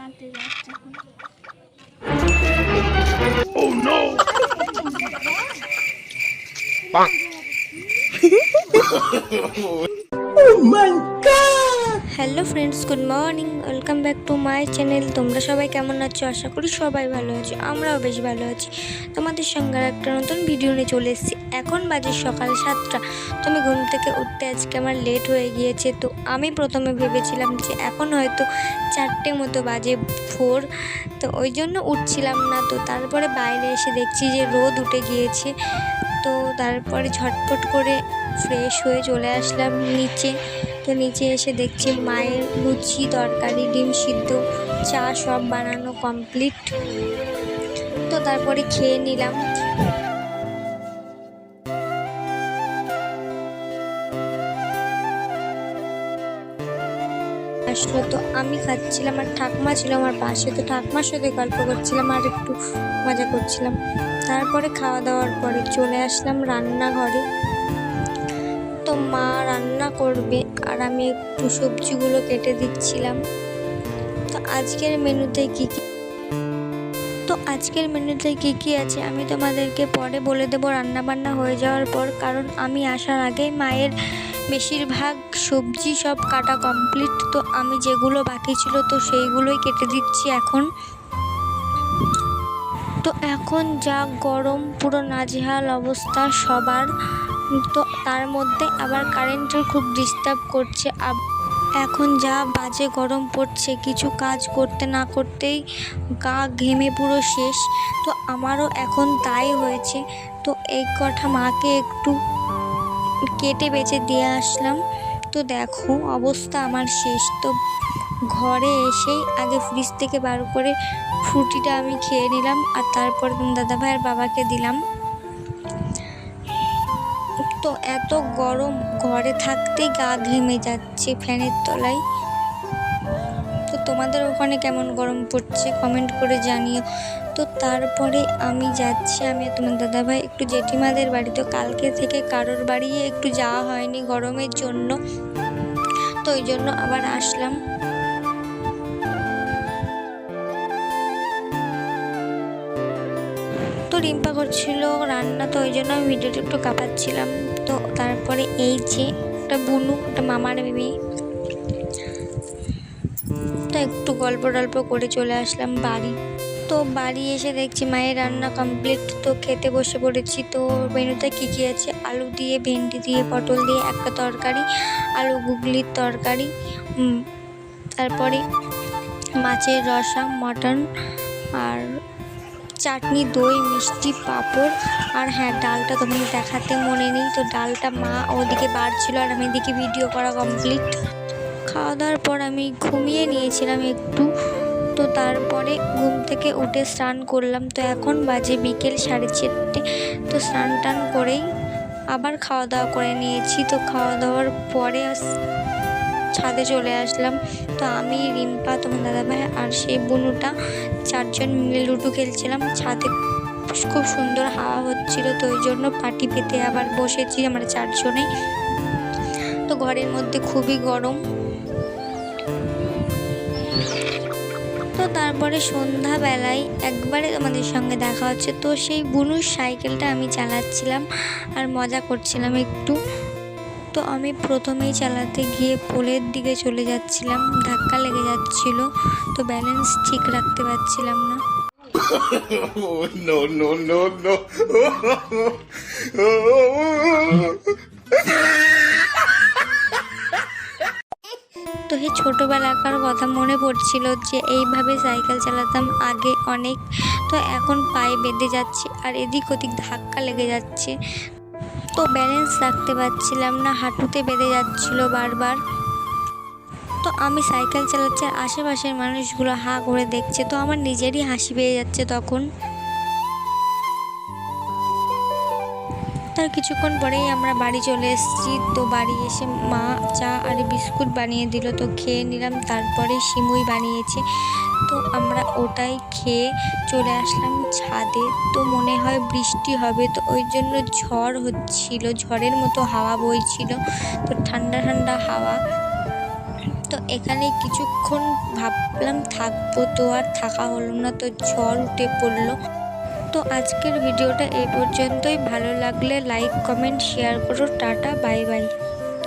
কাঁদতে যাচ্ছে এখন hello friends, good morning. Welcome back to my channel. তোমরা সবাই কেমন আছো? আশা করি সবাই ভালো আছো। আমরাও বেশ ভালো আছি। তোমাদের সঙ্গে একটা নতুন ভিডিও নিয়ে চলে এসেছি। এখন বাজে সকাল সাতটা। তুমি ঘুম থেকে উঠতে আজকে আমার লেট হয়ে গিয়েছে। তো আমি প্রথমে ভেবেছিলাম যে এখন হয়তো চারটে মতো বাজে ভোর। তো ওই জন্য উঠছিলাম না। তো তারপরে বাইরে এসে দেখছি যে রোদ উঠে গিয়েছে। তো তারপরে ঝটপট করে ফ্রেশ হয়ে চলে আসলাম নিচে। তো নিচে এসে দেখছি মায়ের লুচি, তরকারি, ডিম সিদ্ধ, চা সব বানানো কমপ্লিট তো তারপরে খেয়ে নিলাম। আসলো তো আমি খাচ্ছিলাম আর ঠাকমা ছিল আমার পাশে। তো ঠাকমার সাথে গল্প করছিলাম আর একটু মজা করছিলাম। তারপরে খাওয়া দাওয়ার পরে চলে আসলাম রান্নাঘরে। তো মা রান্না করবে আর আমি একটু সবজিগুলো কেটে দিচ্ছিলাম। তো আজকের মেনুতে কী কী তো আজকের মেনুতে কী কী আছে আমি তোমাদেরকে পরে বলে দেবো রান্না বান্না হয়ে যাওয়ার পর, কারণ আমি আসার আগেই মায়ের বেশিরভাগ সবজি সব কাটা কমপ্লিট তো আমি যেগুলো বাকি ছিল তো সেইগুলোই কেটে দিচ্ছি এখন। তো এখন যা গরম, পুরো নাজেহাল অবস্থা সবার। তো তার মধ্যে আবার কারেন্টের খুব ডিস্টার্ব করছে। এখন যা বাজে গরম পড়ছে, কিছু কাজ করতে না করতেই গা ঘেমে পুরো শেষ। তো আমারও এখন তাই হয়েছে। তো এই কথা মাকে একটু কেটে বেঁচে দিয়ে আসলাম। তো দেখো, অবস্থা আমার শেষ। তো ঘরে এসেই আগে ফ্রিজ থেকে বার করে ফ্রুটিটা আমি খেয়ে নিলাম আর তারপর দাদা ভাইয়ের বাবাকে দিলাম। তো এত গরম, ঘরে থাকতেই গা ঘেমে যাচ্ছে ফ্যানের তলায়। তো তোমাদের ওখানে কেমন গরম পড়ছে কমেন্ট করে জানিও। তো তারপরে আমি যাচ্ছি, আমি আর তোমার দাদাভাই একটু জেঠিমাদের বাড়ি। তো কালকে থেকে কারোর বাড়ি একটু যাওয়া হয়নি গরমের জন্য। তো ওই জন্য আবার আসলাম। রিম্পা করছিল রান্না, তো ওই জন্য আমি ভিডিওটা একটু কাঁপাচ্ছিলাম। তো তারপরে এই যে একটা বুনু, একটা মামার মেয়ে তো একটু গল্প টল্প করে চলে আসলাম বাড়ি। তো বাড়ি এসে দেখছি মায়ের রান্না কমপ্লিট তো খেতে বসে পড়েছি। তো মেনুতে কী কী আছে? আলু দিয়ে, ভেন্ডি দিয়ে, পটল দিয়ে, একটা তরকারি, আলু গুগলির তরকারি তারপরে মাছের রসা, মটন, আর চাটনি, দই, মিষ্টি, পাঁপড়। আর হ্যাঁ ডালটা তোমাকে দেখাতে মনে নেই। তো ডালটা মা ওদিকে বাড়ছিল আর আমি এদিকে ভিডিও করা কমপ্লিট খাওয়া দাওয়ার পর আমি ঘুমিয়ে নিয়েছিলাম একটু। তো তারপরে ঘুম থেকে উঠে স্নান করলাম। তো এখন বাজে বিকেল সাড়ে চারটে। তো স্নান টান করেই আবার খাওয়া দাওয়া করে নিয়েছি। তো খাওয়া দাওয়ার পরে ছাদে চলে আসলাম। তো আমি, রিম্পা, তোমার দাদাভাই আর সেই বুনুটা চারজন মিলে লুডো খেলছিলাম। ছাদে খুব সুন্দর হাওয়া হচ্ছিল, তো ওই জন্য পাটি পেতে আবার বসেছি আমরা চারজনেই। তো ঘরের মধ্যে খুবই গরম। তো তারপরে সন্ধ্যাবেলায় একবারে তোমাদের সঙ্গে দেখা হচ্ছে। তো সেই বুনুর সাইকেলটা আমি চালাচ্ছিলাম আর মজা করছিলাম একটু। তো আমি প্রথমেই চালাতে গিয়ে পোলের দিকে চলে যাচ্ছিলাম, ধাক্কা লেগে যাচ্ছিল, তো ব্যালেন্স ঠিক রাখতে পারছিলাম না. তো এই ছোটোবেলাকার কথা মনে পড়ছিল যে এইভাবে সাইকেল চালাতাম আগে অনেক, তো এখন পায়ে বেঁধে যাচ্ছে আর এদিক ওদিক ধাক্কা লেগে যাচ্ছে তো ব্যালেন্স রাখতে পারছিলাম না, হাঁটুতে বেঁধে যাচ্ছিল বারবার। তো আমি সাইকেল চালাচ্ছি আশেপাশের মানুষগুলো হা করে দেখছে, তো আমার নিজেরই হাসি পেয়ে যাচ্ছে তখন। তার কিছুক্ষণ পরেই আমরা বাড়ি চলে এসেছি। তো বাড়ি এসে মা চা আর বিস্কুট বানিয়ে দিল, তো খেয়ে নিলাম। তারপরে সিমুই বানিয়েছে। তো আমরা ওটাই খেয়ে চলে আসলাম ছাদে। তো মনে হয় বৃষ্টি হবে, তো ওই জন্য ঝড় হচ্ছিল। ঝড়ের মতো হাওয়া বইছিল, তো ঠান্ডা ঠান্ডা হাওয়া। তো এখানে কিছুক্ষণ ভাবলাম থাকব, তো আর থাকা হলো না। তো ঝড় উঠে পড়ল। তো আজকের ভিডিওটা এই পর্যন্তই। ভালো লাগলে লাইক কমেন্ট শেয়ার করো। Tata bye bye